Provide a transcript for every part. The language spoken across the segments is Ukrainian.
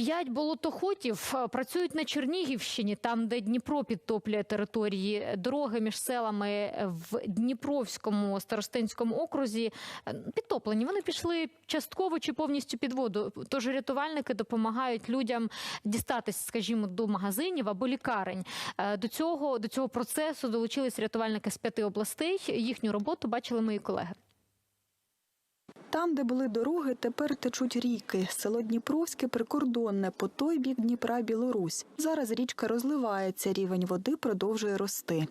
П'ять болотоходів е, працюють на Чернігівщині, там, де Дніпро підтоплює території. Дороги між селами в Дніпровському старостинському окрузі е, підтоплені. Вони пішли частково чи повністю під воду. Тож рятувальники допомагають людям дістатись, скажімо, до магазинів або лікарень. Е, До цього до цього процесу долучились рятувальники з п'яти областей. Їхню роботу бачили мої колеги. Там, де були дороги, тепер течуть ріки. Село Дніпровське прикордонне, по той бік Дніпра Білорусь. Зараз річка розливається, рівень води продовжує рости.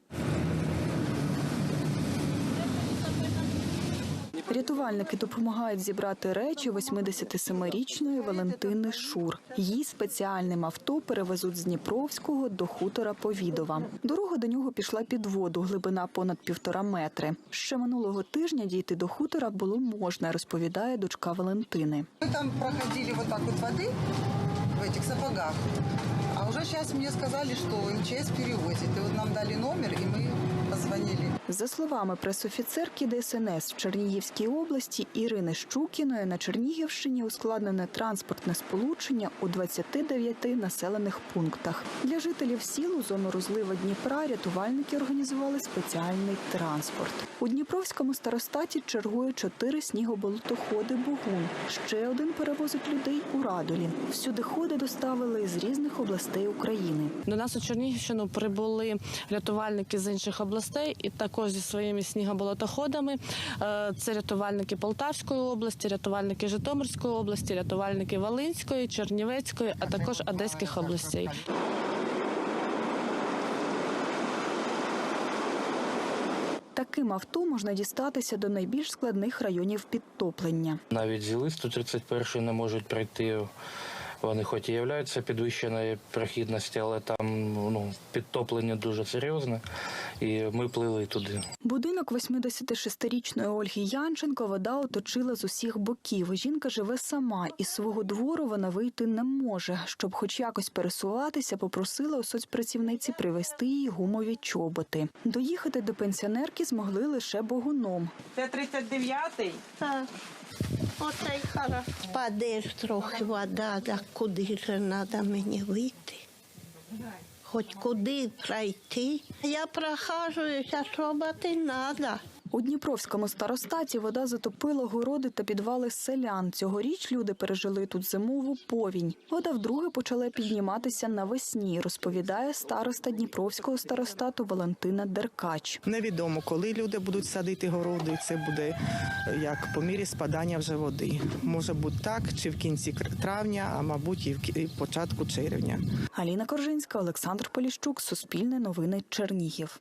Рятувальники допомагають зібрати речі 87-річної Валентини Шур. Її спеціальним авто перевезуть з Дніпровського до хутора Повідова. Дорога до нього пішла під воду, глибина понад півтора метри. Ще минулого тижня дійти до хутора було можна, розповідає дочка Валентини. Ми там проходили отак от воды в этих сапогах. А уже сейчас мне сказали, что МЧС перевозит. И вот нам дали номер, и мы позвонили. За словами пресофіцерки ДСНС в Чернігівській області Ірини Щукіної, на Чернігівщині ускладнене транспортне сполучення у 29 населених пунктах. Для жителів сіл у зону розлива Дніпра рятувальники організували спеціальний транспорт. У Дніпровському старостаті чергує чотири снігоболотоходи Богун. Ще один перевозить людей у Радулі. Всюди ходи доставили з різних областей України. До нас у Чернігівщину прибули рятувальники з інших областей і також зі своїми снігоболотоходами. Е, Це рятувальники Полтавської області, рятувальники Житомирської області, рятувальники Волинської, Чернівецької, а також Одеських областей. Таким авто можна дістатися до найбільш складних районів підтоплення. Навіть зіли 131 не можуть пройти. Вони хоч і являються підвищеною прохідності, але там ну, підтоплення дуже серйозне. І ми плили туди. Будинок 86-річної Ольги Янченко вода оточила з усіх боків. Жінка живе сама, і свого двору вона вийти не може. Щоб хоч якось пересуватися, попросила у соцпрацівниці привезти їй гумові чоботи. Доїхати до пенсіонерки змогли лише богуном. Це 39-й? Так, оце й хорошо. Паде ж трохи вода, так куди ж треба мені вийти? Хоч куди пройти. Я прохажуюся, шобати треба. У Дніпровському старостаті вода затопила городи та підвали селян. Цьогоріч люди пережили тут зимову повінь. Вода вдруге почала підніматися навесні, розповідає староста Дніпровського старостату Валентина Деркач. Невідомо, коли люди будуть садити городи. Це буде е, як по мірі спадання вже води. Може бути так, чи в кінці травня, а мабуть, і в кі- і в початку червня. Аліна Коржинська, Олександр Поліщук, Суспільне новини Чернігів.